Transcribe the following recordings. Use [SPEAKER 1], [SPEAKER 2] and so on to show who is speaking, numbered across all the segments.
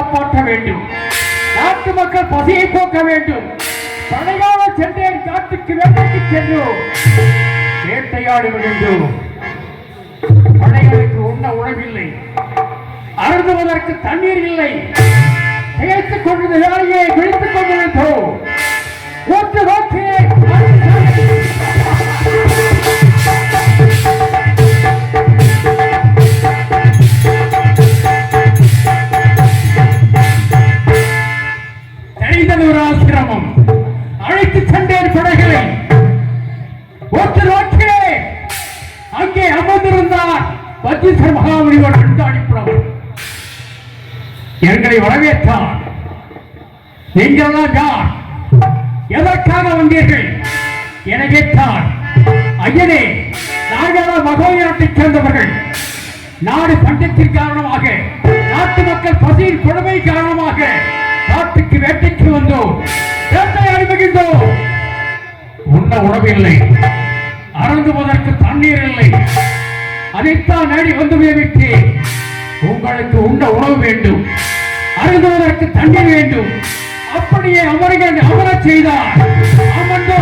[SPEAKER 1] காப்பாற்ற வேண்டும். நாட்டு மக்கள் பசியை போக்க வேண்டும். படையாக சென்றேன் காட்டுக்கு வேட்டைக்கு சென்றோம். வேட்டையாடி விழுந்தோம். படைகளுக்கு உண்ண உணவில்லை. அருந்துவதற்கு தண்ணீர் இல்லை. திகைத்துக் கொண்டிருந்த வேலையை விழித்துக் கொண்டிருந்தோம். கூட்டு நோக்கியே வரவேற்றார். நீங்களெல்லாம் யார்? எதற்காக வந்தீர்கள்? என கேட்டார். ஐயனே நாங்கள் மகோயனத்தைச் சேர்ந்தவர்கள். நாடு பண்டத்தின் காரணமாக நாட்டு மக்கள் பசியின் கொடுமை காரணமாக நாட்டுக்கு வேட்டைக்கு வந்தோம். வேட்டை மகிழ்ந்தோம் உண்ண உணவில்லை. அறங்குவதற்கு தண்ணீர் இல்லை. அதைத்தான் நாடி வந்து விட்டு உங்களுக்கு உண்ண உணவு வேண்டும். அருந்துவதற்கு தண்ணீர் வேண்டும். அப்படியே அமர்கள் அமரச் செய்தார். அமர்ந்தோ.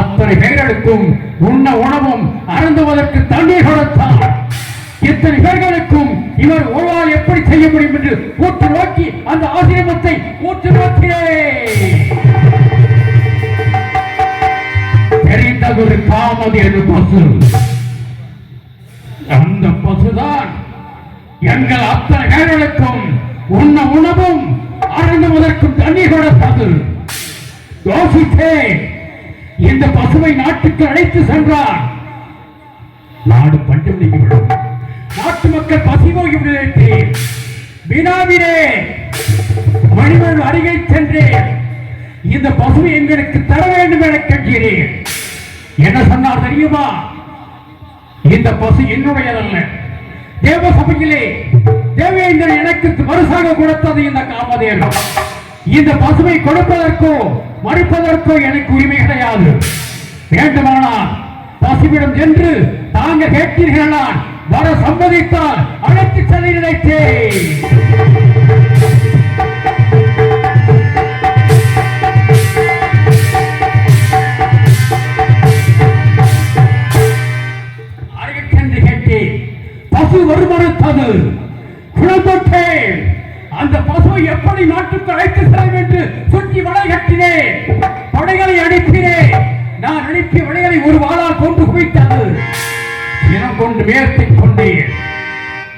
[SPEAKER 1] அத்தனை பேர்களுக்கும் உண்ண உணவும் அருந்துவதற்கு தண்ணீர் கொடுத்தார். இத்தனை பேர்களுக்கும் இவர் ஒருவாள் எப்படி செய்ய முடியும் என்று கூற்று நோக்கி அந்த ஆசிரமத்தை கூற்று நோக்கியே தெரிந்தது ஒரு காமதி என்று பசு. அந்த பசுதான் எங்கள் அத்தனை பேர்களுக்கும் உண்ண உணவும் அருந்துவதற்கும் தண்ணீர் கொடுப்பது யோசித்தே இந்த பசுவை நாட்டுக்கு அழைத்து சென்றார். நாடு பஞ்சம் நீங்கிவிடும். நாட்டு மக்கள் பசி போகிவிடுவதற்கு வினாவிலே மணிவன் அருகே சென்றேன் இந்த பசுவை எங்களுக்கு தர வேண்டும் என கேட்கிறேன் என்ன சொன்னார் தெரியுமா? இந்த பசு என்னுடையதல்ல. தேவ சபையிலே தேவேந்திரன் எனக்கு மறுசாக கொடுத்தது இந்த காமதேவன் இந்த பசுவை கொடுப்பதற்கோ மறுப்பதற்கோ எனக்கு உரிமை கிடையாது. வேண்டுமானால் பசுவிடம் சென்று தாங்க கேட்டீர்களான் வர சம்மதித்தால் அழைத்து செல்ல நினைத்தேன். இனம் கொண்டேன்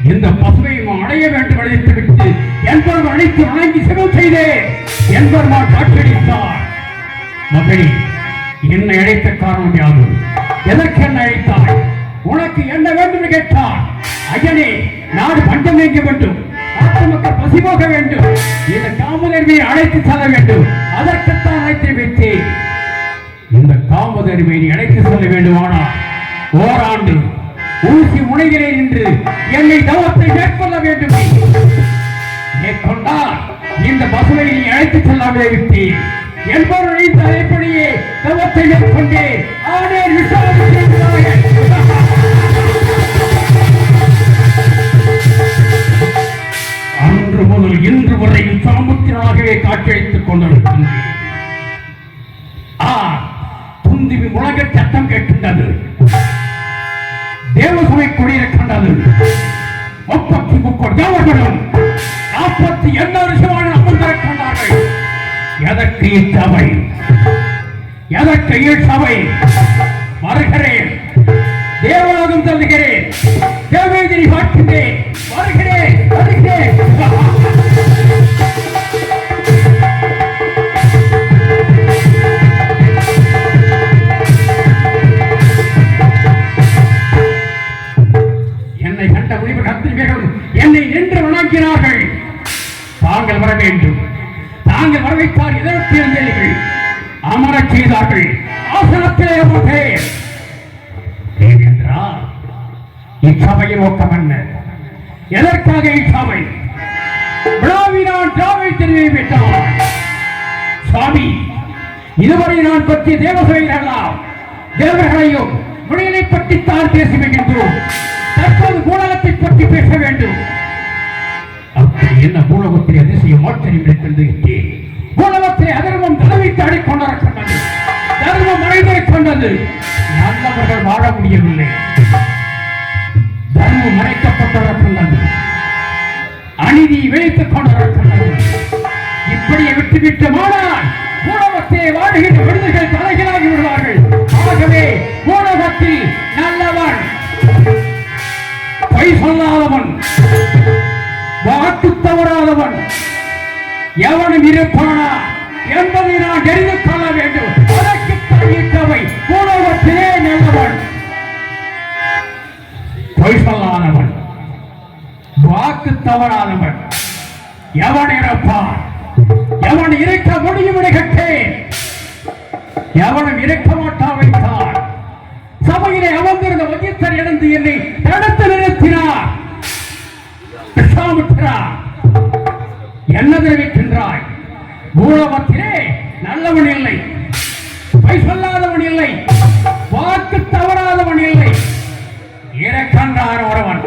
[SPEAKER 1] இந்த பசுவை அடைய வேண்டும் அழைத்து விட்டு என்பவர் அழைத்து வணங்கி செலவு செய்தேன் என்பவர் காட்சியளித்தார் மகளே என்னை அழைத்த காரணம் யாது? எதற்கு என்ன அழைத்தாய்? உனக்கு என்ன வேண்டும் என்று கேட்டான் ஐயனே நாடு பஞ்சம் நீங்க வேண்டும். நாட்டு மக்கள் பசி போக வேண்டும். இந்த காமதர்மையை அழைத்து செல்ல வேண்டும். அதற்குத்தான் அழைத்து வைத்தேன். இந்த காமதர்மையை நீ அழைத்து செல்ல வேண்டுமானால் ஓராண்டு ஊசி முனைகிறேன் நின்று என்னை தவத்தை மேற்கொள்ள வேண்டும். மேற்கொண்டால் இந்த பசுவை நீ அழைத்துச் செல்லாமலே விட்டேன் என்பவரை தலைப்படியே தவத்தை மேற்கொண்டே ஆனே விசாரிக்கிறார்கள் அன்று முதல் இன்று வரை சாமுத்திரனாகவே காட்சியளித்துக் கொண்டிருக்கின்றேன். ஆ துந்திவி முழங்க சத்தம் கேட்கின்றது. குடியிருக்கின்றது முப்பத்தி முப்பது தேவர்களும் நாற்பத்தி எண்ணூறு சிவான எதற்கு இச்சபை எதற்கு இச்சபை வருகிறேன். தேவலோகம் தேவேதிரி பார்க்கின்றேன் வருகிறேன் வருகிறேன். வணங்கினார்கள் தாங்கள் வர வேண்டும். தாங்கள் வரவைத்தால் இதற்கு இருந்தீர்கள் அமரச் செய்தார்கள். ஆசனத்திலே அமர்ந்தேன் ஏனென்றால் இச்சபையின் நோக்கம் என்ன? எதற்காக இச்சபை? விழாவினான் திராவிட தெரிவித்தார் சுவாமி இதுவரை நான் பற்றி தேவசபைகளெல்லாம் தேவர்களையும் விடையினை பற்றித்தான் பேசி வருகின்றோம் தற்போது பூலகத்தை பற்றி பேச வேண்டும். என்ன பூலோகத்தில் அதிசயம் ஆச்சரியம் இருக்கின்றது பூலகத்தில் அதர்மம் தலைவிட்டு ஆடிக்கொண்டிருக்கின்றது தர்மம் மறைந்திருக் கொண்டது நல்லவர்கள் வாழ முடியவில்லை. தர்மம் மறைக்கப்பட்டிருக்கின்றது. அநீதி வெளித்துக் கொண்டிருக்கின்றது. இப்படியே விட்டுவிட்டமானால் பூலோகத்தை பூலகத்தை வாழ்கின்ற விடுதல்கள் தலைகளாகி விடுவார்கள். ஆகவே பூலோகத்தில் நல்லவன் பொய் சொல்லாதவன் வாக்கு தவறாதவன். எவனும் இருப்பானா என்பதை நான் தெரிந்து கொள்ள வேண்டும். அதற்கு தங்கிட்டவை பூலகத்திலே நல்லவன். பொய் சொல்லாதவன் வாக்கு தவறாதவன். எவன் இருப்பான் எவன் இருக்க முடியும் கேட்டேன். எவனும் இருக்க மாட்டான் வைத்தான். சபையிலே அமர்ந்திருந்த வகித்தர் எழுந்து என்னை தடுத்து நிறுத்தினார். விஸ்வாமித்திரா என்ன தெரிவிக்கின்றாய்? பூலோகத்திலே நல்லவன் இல்லை. பொய் சொல்லாதவன் இல்லை. வாக்கு தவறாதவன் இல்லை. இறக்கன்றார் ஒருவன்.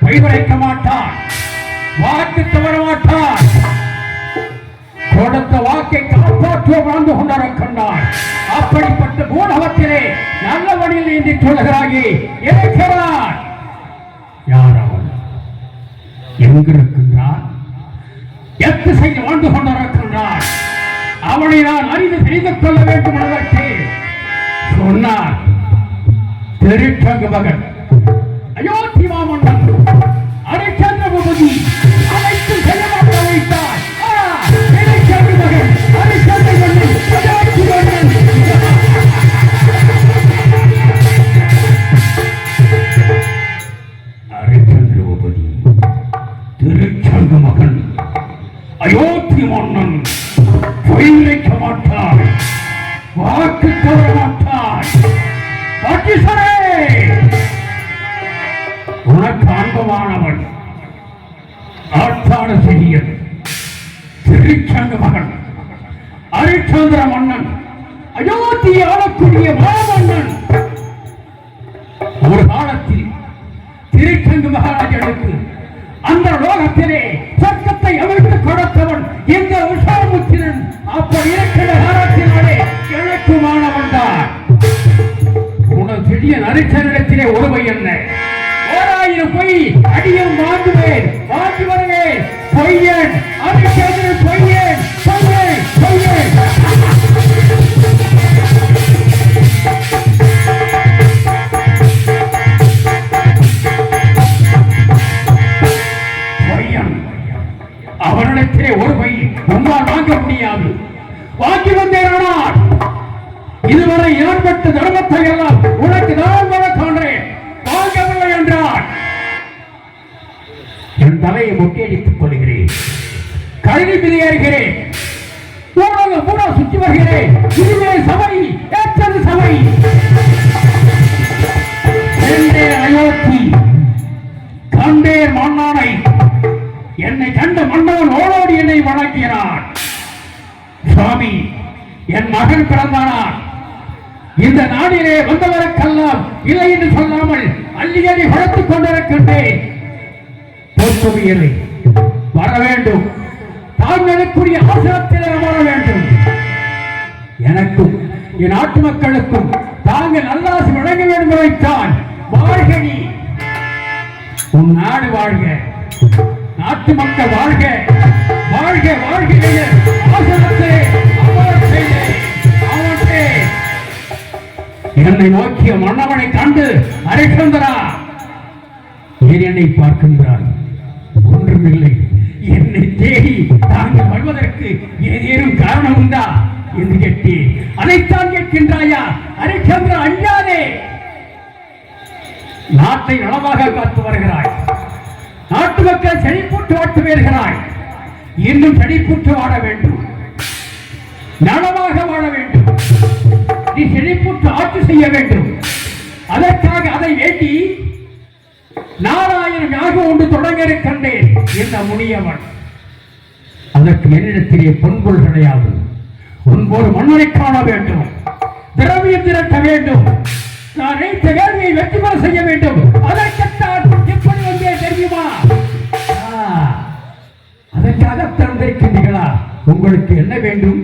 [SPEAKER 1] பொய் உரைக்க மாட்டான். வாக்கு தவற மாட்டான். கொடுத்த வாக்கை காப்பாற்ற வாழ்ந்து கொண்டிருக்கின்றான். அப்படிப்பட்ட மூலகத்திலே நல்லவனில் என்று சொல்லுகிறாயே. இருக்கிறான் யாரா? செய்து கொண்டிருக்கின்றார் அவனை நான் அறிந்து செய்து கொள்ள வேண்டும் என்பதற்கு சொன்னார். திருச்சங்கு மகன். ஆற்றாட செய்யன் திருச்சங்க மகன் அரிச்சந்திர மன்னன் அயோத்தி ஆளக்கூடிய மாமன்னன் ஒரு காலத்தில் திருச்சங்கு மகாராஜனுக்கு அந்த லோகத்திலே சொர்க்கத்தை அமைத்து கொடுத்தவன் எங்க உஷாமுத்திரன். அப்ப இருக்கிற காலத்தினாலே எனக்கு மாணவன் தான். உனது திடீர் அரிச்சனிடத்திலே ஒருவை என்ன? போய் அடியும் வாங்குவேன் வாங்கி வருவேன். பொய்ய கல்வி மிதியேறுகிறேன் கூட சுற்றி வருகிறேன். இதுவே சபை ஏற்றது சபை. அயோத்தி கண்டேன் மன்னானை. என்னை கண்ட மன்னவன் ஓடோடி என்னை வணங்கினான். சுவாமி என் மகன் பிறந்தானான் இந்த நாடிலே வந்தவருக்கெல்லாம் இல்லை என்று சொல்லாமல் அள்ளி அள்ளி வளர்த்துக் கொண்டிருக்கின்றேன். வர வேண்டும். தாங்களுக்குரிய அவசரத்தில் மாற வேண்டும். எனக்கும் என் நாட்டு மக்களுக்கும் தாங்கள் நல்லாசு வழங்க வேண்டும் வைத்தான் வாழ்க நீ. உன் நாடு வாழ்க. நாட்டு மக்கள் வாழ்க. வாழ்க வாழ்க ஆசனத்தை என்னை நோக்கிய மன்னவனை கண்டு ஹரிச்சந்திரா ஏன் என்னை பார்க்கின்றாய் ஒன்றுமில்லை. என்னை தேடி தாங்கள் வருவதற்கு ஏதேனும் காரணம் உண்டா என்று கேட்டேன். அதைத்தான் கேட்கின்றாயா? ஹரிச்சந்திரா அஞ்சாதே நாட்டை நலமாக காத்து வருகிறாய். நாட்டு மக்கள் செழிப்புற்று வாழ்த்து வருகிறாய் இன்னும் செழிப்புற்று வாழ வேண்டும். நலமாக வாழ வேண்டும். நீ செழிப்புற்று ஆட்சி செய்ய வேண்டும். அதற்காக அதை வேண்டி நாலாயிரம் யாகம் ஒன்று தொடங்க இருக்கின்றேன் என்ற முனியவன். அதற்கு என்னிடத்திலே பொன்பொருள் கிடையாது. உன்போடு மன்னரை காண வேண்டும். திரவியம் திரட்ட வேண்டும். நான் நினைத்த வேலையை வெற்றி பெற செய்ய வேண்டும். அதற்குத்தான் எப்படி வந்தே தெரியுமா? அதற்காக திறந்திருக்கின்றீர்களா? உங்களுக்கு என்ன வேண்டும்?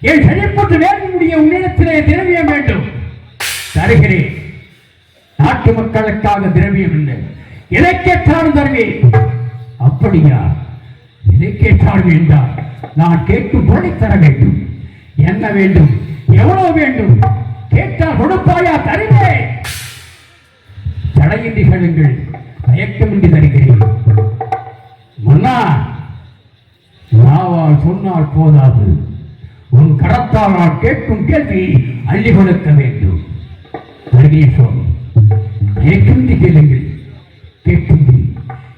[SPEAKER 1] என் செழிப்புற்று வேண்டிய உன்னிடத்திலே திரவியம் வேண்டும். தருகிறேன். நாட்டு மக்களுக்காக திரவியம் இல்லை எதை கேட்டாலும் தருவேன் அப்படியா? எதை கேட்டாலும் வேண்டாம் நான் கேட்டு பொருளை தர வேண்டும். என்ன வேண்டும்? எவ்வளவு வேண்டும்? கேட்டால் கொடுப்பாயா? தருவேன் தடையின்றி கேளுங்கள் தயக்கமின்றி தருகிறேன். மன்னா நாவால் சொன்னால் போதாது. உன் கரத்தால் நான் கேட்கும் கேள்வி அள்ளி கொடுக்க வேண்டும். வருகிறேன் கேட்கின்ற கேளுங்கள் கேட்கின்ற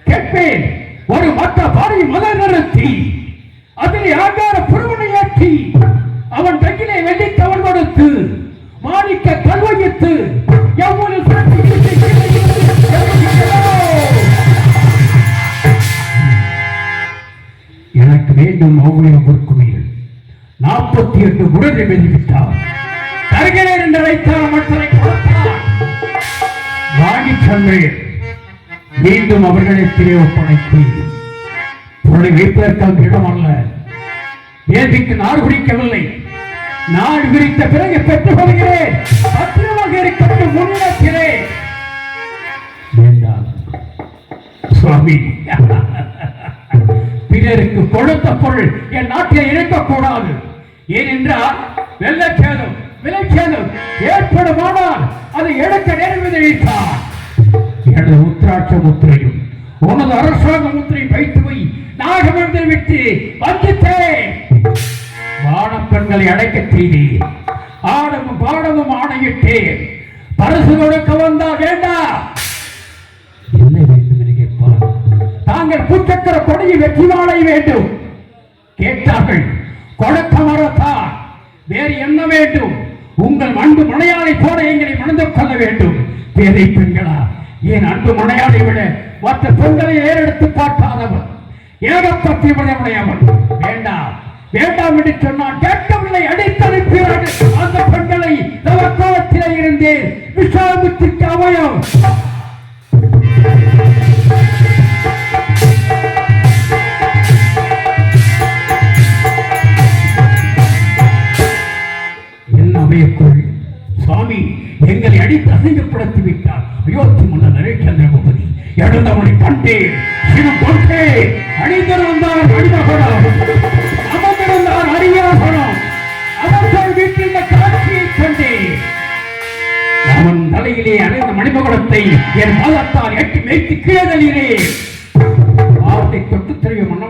[SPEAKER 1] கேட்பேன். ஒரு மற்ற பாரி மத நிறுத்தி அதிலே ஆகார புறவனையாற்றி அவன் கையிலே வெள்ளி தவன் கொடுத்து மாணிக்க கல்வையிட்டு எவ்வளவு எனக்கு வேண்டும் மௌலியம் பொறுக்குமையில் நாற்பத்தி எட்டு குடலை வெளிவிட்டார் தருகிறேன் என்று அழைத்தார் மற்றதை கொடுத்தார் வாங்கி சென்றேன் மீண்டும் அவர்களிடத்திலே ஒப்படைத்து பொருளை வைப்பதற்காக இடம் அல்ல. வேதிக்கு நாடு குடிக்கவில்லை. நாடு விரித்த பிறகு பெற்றுக் கொள்கிறேன். பத்திரமாக இருக்க முன்னிடத்திலே வேண்டாம். சுவாமி. பிறருக்கு கொடுத்த பொருள் என் நாட்டில் இருக்கக்கூடாது. ஏனென்றால் வெள்ளச்சேதம் விளைச்சேதம் ஏற்படுமானால் அதை எடுக்க நேர்வதைத்தான் எனது உத்திராட்ச முத்திரையும் உனது அரசாங்க முத்திரை வைத்து வை நாகமந்திரம் விட்டு வந்தித்தேன் வானப்பெண்களை பெண்களை அடைக்கச் செய்தேன். ஆடமும் பாடமும் ஆணையிட்டேன். பரிசு கொடுக்க வந்தா வேண்டாம் என்ன வேண்டும் என்று கேட்பார். தாங்கள் பூச்சக்கர கொடியை வெற்றி மாலை வேண்டும். கேட்டார்கள் கொடுக்க மரத்தான் வேறு என்ன வேண்டும்? உங்கள் அன்பு மனையாளை போல எங்களை மணந்து கொள்ள வேண்டும். பேதை பெண்களா என் அன்பு மனையாளை விட மற்ற பெண்களை ஏறெடுத்து பார்க்காதவன் ஏகப்பத்தி உடையவன் வேண்டாம் வேண்டாம் என்று சொன்னால் கேட்கவில்லை அடித்தனுப்பினார்கள் அந்த பெண்களை நவக்கோலத்திலே இருந்தே விஸ்வாமித்திற்கு அவயம்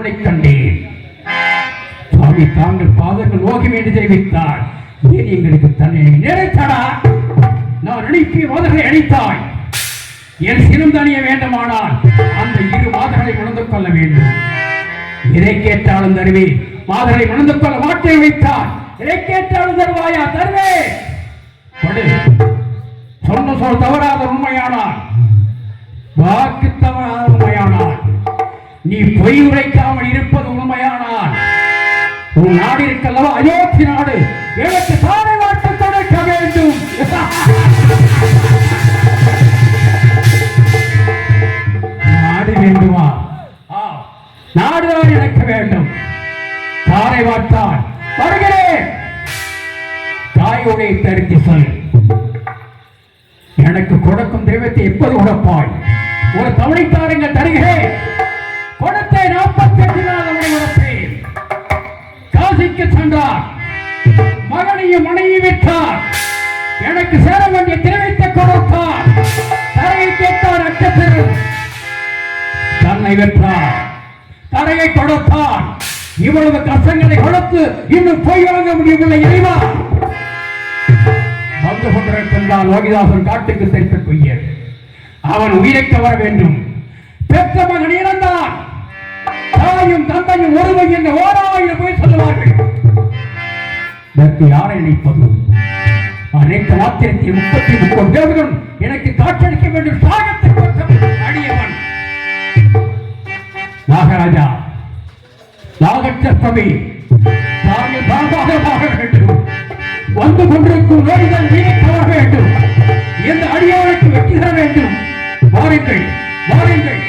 [SPEAKER 1] கடவுளை கண்டேன். சுவாமி தாங்கள் பாதங்கள் நோக்கி என்று தெரிவித்தார். ஏன் எங்களுக்கு தன்னை நிறைத்தடா நான் அனுப்பிய மாதர்களை அழைத்தாய் என் சினம் தனிய வேண்டுமானால் அந்த இரு மாதர்களை உணர்ந்து கொள்ள வேண்டும். இதை கேட்டாலும் தருவேன் மாதர்களை உணர்ந்து கொள்ள மாட்டே வைத்தார். இதை கேட்டாலும் தருவாயா? தருவேன் சொன்ன சொல் தவறாத உண்மையானால். வாக்கு தவறாத உண்மையானால். நீ பொய் உரைக்காமல் இருப்பது உண்மையானால். உன் நாடு இருக்கல்லவா? அயோத்தி நாடு. எனக்கு தாரை வாட்டம் தொடக்க வேண்டும். நாடு வேண்டுமா? ஆ, நாடுதான் எனக்கு வேண்டும். தாரை வாட்டால் வருகிறேன். தாயோடைய தருத்தி சொல். எனக்கு கொடுக்கும் தெய்வத்தை எப்போது உடப்பாய் ஒரு தவணை தருகிறேன். கொடுத்தே நாற்பத்தி எட்டு நாள் அவனை கொடுத்தேன் காசிக்கு சென்றார். மகனையும் மனைவி விட்டார். எனக்கு சேர வேண்டிய தெரிவித்த கொடுத்தார். தரையை கேட்டார் அச்சத்திரு தன்னை வெற்றார் தரையை கொடுத்தார். இவ்வளவு கஷ்டங்களை கொடுத்து இன்னும் போய் வாங்க முடியவில்லை இறைவா வந்து கொண்டிருக்கின்றான் லோகிதாசன் காட்டுக்கு சென்று பொய்யர் அவன் உயிரைக்க வர வேண்டும். பெற்ற மகன் இறந்தான் தாயும் தந்தையும் ஒருமை என்ற ஓராயிரம் போய் சொல்லுவார்கள். இதற்கு யாரை இணைப்பது அனைத்து வாத்திரத்தை முப்பத்தி முப்பது தேவதன் எனக்கு காற்றளிக்க வேண்டும். சாகத்தை அடியவன். நாகராஜா நாகச்சபை நாங்கள் பாபாக ஆக வேண்டும். வந்து கொண்டிருக்கும் நோய்கள் வீணக்காக வேண்டும். எந்த அடியாருக்கு வெற்றி தர வேண்டும். வாருங்கள் வாருங்கள்.